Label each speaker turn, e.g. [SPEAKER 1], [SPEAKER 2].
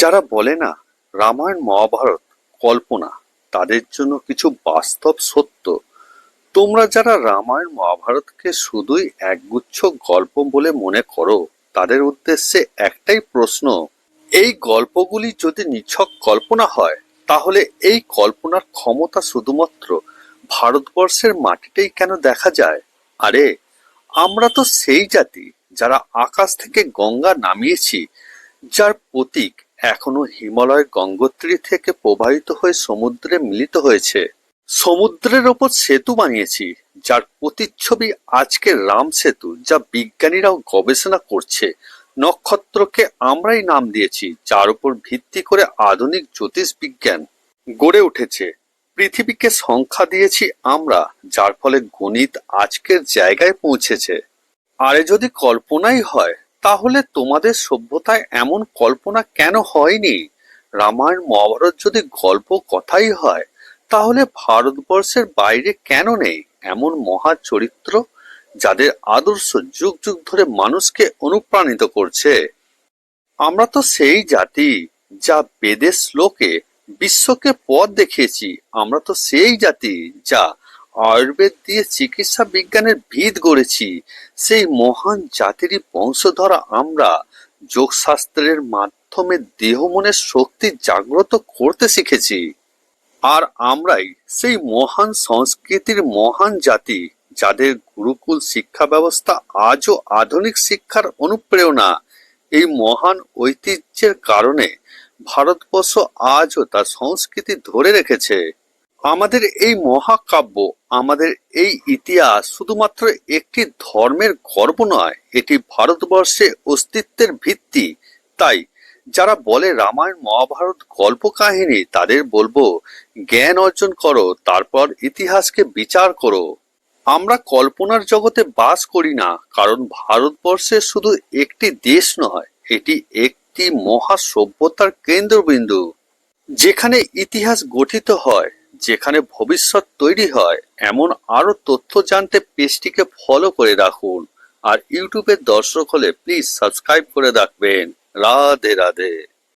[SPEAKER 1] যারা বলে না, রামায়ণ, মহাভারত কল্পনা, তাদের জন্য কিছু বাস্তব সত্য। তোমরা যারা রামায়ণ, মহাভারতকে শুধুই একগুচ্ছ গল্প বলে মনে করো, তাদের উদ্দেশ্যে একটাই প্রশ্ন, এই গল্পগুলি যদি নিছক কল্পনা হয়, তাহলে এই কল্পনার ক্ষমতা শুধুমাত্র ভারতবর্ষের মাটিতেই কেন দেখা যায়? আরে, আমরা তো সেই জাতি যারা আকাশ থেকে গঙ্গা নামিয়েছি, যার প্রতীক এখনও হিমালয় গঙ্গোত্রী থেকে প্রবাহিত হয়ে সমুদ্রে মিলিত হয়েছে। সমুদ্রের ওপর সেতু বানিয়েছি, যার প্রতিচ্ছবি আজকের রাম সেতু, যা বিজ্ঞানীরাও গবেষণা করছে। নক্ষত্রকে আমরাই নাম দিয়েছি, যার উপর ভিত্তি করে আধুনিক জ্যোতিষ বিজ্ঞান গড়ে উঠেছে। পৃথিবীকে সংখ্যা দিয়েছি আমরা, যার ফলে গণিত আজকের জায়গায় পৌঁছেছে। আরে যদি কল্পনাই হয় তাহলে তোমাদের সভ্যতায় এমন কল্পনা কেন হয়নি? রামায়ণ, মহাভারত যদি গল্প কথাই হয়, তাহলে ভারতবর্ষের বাইরে কেন নেই এমন মহা চরিত্র যাদের আদর্শ যুগ যুগ ধরে মানুষকে অনুপ্রাণিত করছে? আমরা তো সেই জাতি যা বেদের শ্লোকে বিশ্বকে পথ দেখিয়েছি। আমরা তো সেই জাতি যা আয়ুর্বেদ দিয়ে চিকিৎসা বিজ্ঞানের ভিত গড়েছি। সেই মহান জাতিরই বংশধরা আমরা যোগশাস্ত্রের মাধ্যমে দেহ মনের শক্তি জাগ্রত করতে শিখেছি। আর আমরাই সেই মহান সংস্কৃতির মহান জাতি, যাদের গুরুকুল শিক্ষা ব্যবস্থা আজও আধুনিক শিক্ষার অনুপ্রেরণা। এই মহান ঐতিহ্যের কারণে ভারতবর্ষ আজও তার সংস্কৃতি ধরে রেখেছে। আমাদের এই মহাকাব্য, আমাদের এই ইতিহাস শুধুমাত্র একটি ধর্মের গর্ব নয়, এটি ভারতবর্ষে অস্তিত্বের ভিত্তি। তাই, যারা বলে রামায়ণ, মহাভারত গল্প কাহিনী তাদের বলব, জ্ঞান অর্জন করো, তারপর ইতিহাসকে বিচার করো। আমরা কল্পনার জগতে বাস করি না, কারণ ভারতবর্ষে শুধু একটি দেশ নয়, এটি একটি মহা সভ্যতার কেন্দ্রবিন্দু। যেখানে ইতিহাস গঠিত হয় যেখানে ভবিষ্যৎ তৈরি হয়, এমন আরও তথ্য জানতে পেজটিকে ফলো করে রাখুন। আর ইউটিউবের দর্শক হলে প্লিজ সাবস্ক্রাইব করে রাখবেন। রাধে রাধে।